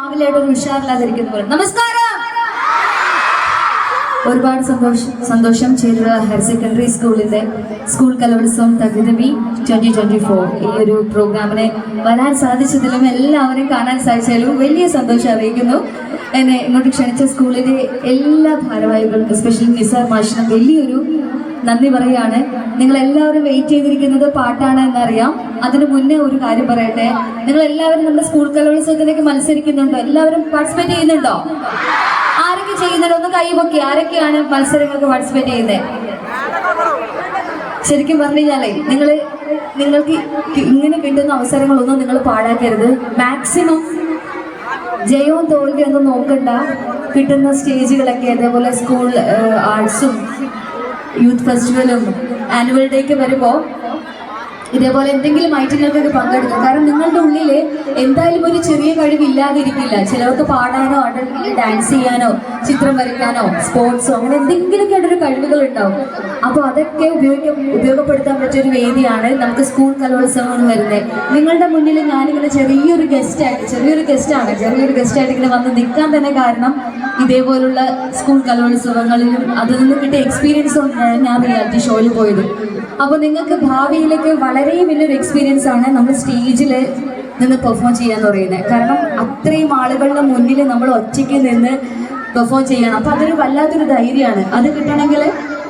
രാവിലെ ഒരു ഉഷാറില്ലാതിരിക്കുന്ന പോലെ. നമസ്കാരം. ഒരുപാട് സന്തോഷം സന്തോഷം ചേരുവ ഹയർ സെക്കൻഡറി സ്കൂളിന്റെ സ്കൂൾ കലോത്സവം തകതമി ട്വന്റി ട്വന്റി ഫോർ. ഈ ഒരു പ്രോഗ്രാമിനെ വരാൻ സാധിച്ചതിലും എല്ലാവരെയും കാണാൻ സാധിച്ചതിലും വലിയ സന്തോഷം അറിയിക്കുന്നു. എന്നെ ഇങ്ങോട്ട് ക്ഷണിച്ച സ്കൂളിലെ എല്ലാ ഭാരവാഹികൾക്കും എസ്പെഷ്യലി നിസാർ മാഷിനും വലിയൊരു നന്ദി പറയാണ്. നിങ്ങൾ എല്ലാവരും വെയിറ്റ് ചെയ്തിരിക്കുന്നത് പാട്ടാണ് എന്നറിയാം. അതിനു മുന്നേ ഒരു കാര്യം പറയട്ടെ. നിങ്ങൾ എല്ലാവരും നമ്മുടെ സ്കൂൾ കലോത്സവത്തിലേക്ക് മത്സരിക്കുന്നുണ്ടോ? എല്ലാവരും പാർട്ടിസിപ്പേറ്റ് ചെയ്യുന്നുണ്ടോ? ആരൊക്കെ ചെയ്യുന്നുണ്ടോ? ഒന്ന് കൈ പൊക്കി. ആരൊക്കെയാണ് മത്സരങ്ങൾക്ക് പാർട്ടിസിപ്പേറ്റ് ചെയ്യുന്നത് ശരിക്കും പറഞ്ഞു നിങ്ങൾ നിങ്ങൾക്ക് ഇങ്ങനെ കിട്ടുന്ന അവസരങ്ങളൊന്നും നിങ്ങൾ പാഴാക്കരുത്. മാക്സിമം ജയവും തോൽവിയൊന്നും നോക്കണ്ട. കിട്ടുന്ന സ്റ്റേജുകളൊക്കെ അതേപോലെ സ്കൂൾ ആർട്സും യൂത്ത് ഫെസ്റ്റിവലും ആനുവൽ ഡേക്ക് വരുമ്പോൾ ഇതേപോലെ എന്തെങ്കിലും ഐറ്റങ്ങൾക്കൊക്കെ പങ്കെടുക്കും. കാരണം നിങ്ങളുടെ ഉള്ളിൽ എന്തായാലും ഒരു ചെറിയ കഴിവില്ലാതിരിക്കില്ല ചിലർക്ക് പാടാനോ അല്ലെങ്കിൽ ഡാൻസ് ചെയ്യാനോ ചിത്രം വരയ്ക്കാനോ സ്പോർട്സോ അങ്ങനെ എന്തെങ്കിലുമൊക്കെ ആയിട്ടൊരു കഴിവുകൾ ഉണ്ടാവും. അപ്പോൾ അതൊക്കെ ഉപയോഗിക്കാൻ ഉപയോഗപ്പെടുത്താൻ പറ്റിയ ഒരു വേദിയാണ് നമുക്ക് സ്കൂൾ കലോത്സവം വരുന്നത് നിങ്ങളുടെ മുന്നിൽ ഞാനിങ്ങനെ ചെറിയൊരു ഗസ്റ്റായിട്ട് ചെറിയൊരു ഗസ്റ്റാണ് ചെറിയൊരു ഗസ്റ്റായിട്ട് ഇങ്ങനെ വന്ന് നിൽക്കാൻ തന്നെ കാരണം ഇതേപോലുള്ള സ്കൂൾ കലോത്സവങ്ങളിലും അതിൽ നിന്ന് കിട്ടിയ എക്സ്പീരിയൻസ് കൊണ്ടാണ് ഞാൻ റിയാലിറ്റി ഷോയിൽ പോയത്. അപ്പോൾ നിങ്ങൾക്ക് ഭാവിയിലേക്ക് വളരെ വലിയൊരു എക്സ്പീരിയൻസ് ആണ് നമ്മൾ സ്റ്റേജിൽ നിന്ന് പെർഫോം ചെയ്യാന്ന് പറയുന്നത്. കാരണം അത്രയും ആളുകളുടെ മുന്നിൽ നമ്മൾ ഒറ്റയ്ക്ക് നിന്ന് പെർഫോം ചെയ്യണം. അപ്പോൾ അതൊരു വല്ലാത്തൊരു ധൈര്യമാണ്. അത് കിട്ടണമെങ്കിൽ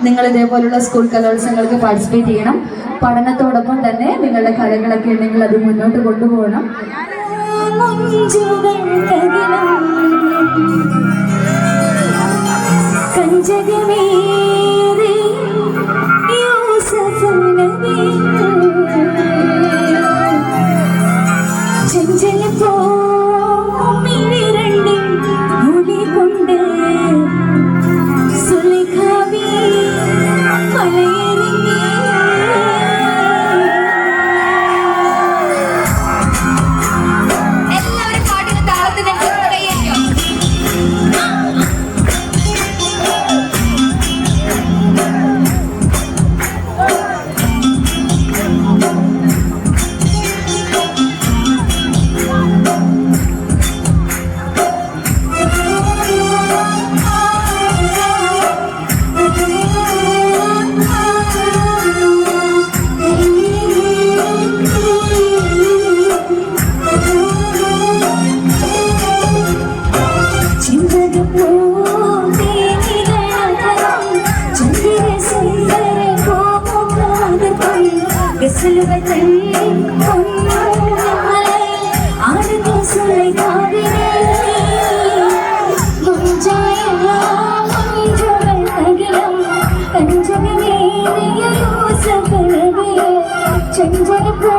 നിങ്ങൾ ഇതേപോലുള്ള സ്കൂൾ കലോത്സവങ്ങൾക്ക് പാർട്ടിസിപ്പേറ്റ് ചെയ്യണം. പഠനത്തോടൊപ്പം തന്നെ നിങ്ങളുടെ കലകളൊക്കെ ഉണ്ടെങ്കിൽ അത് മുന്നോട്ട് കൊണ്ടുപോകണം. കഞ്ചകമേറി செஞ்சது போ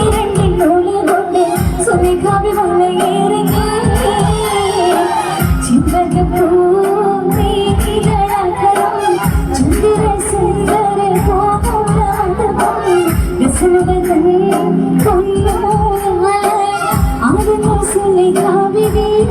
இரண்டின் ஒளி கொண்டு சுமை காவி மலை ஏற খাবি দিয়ে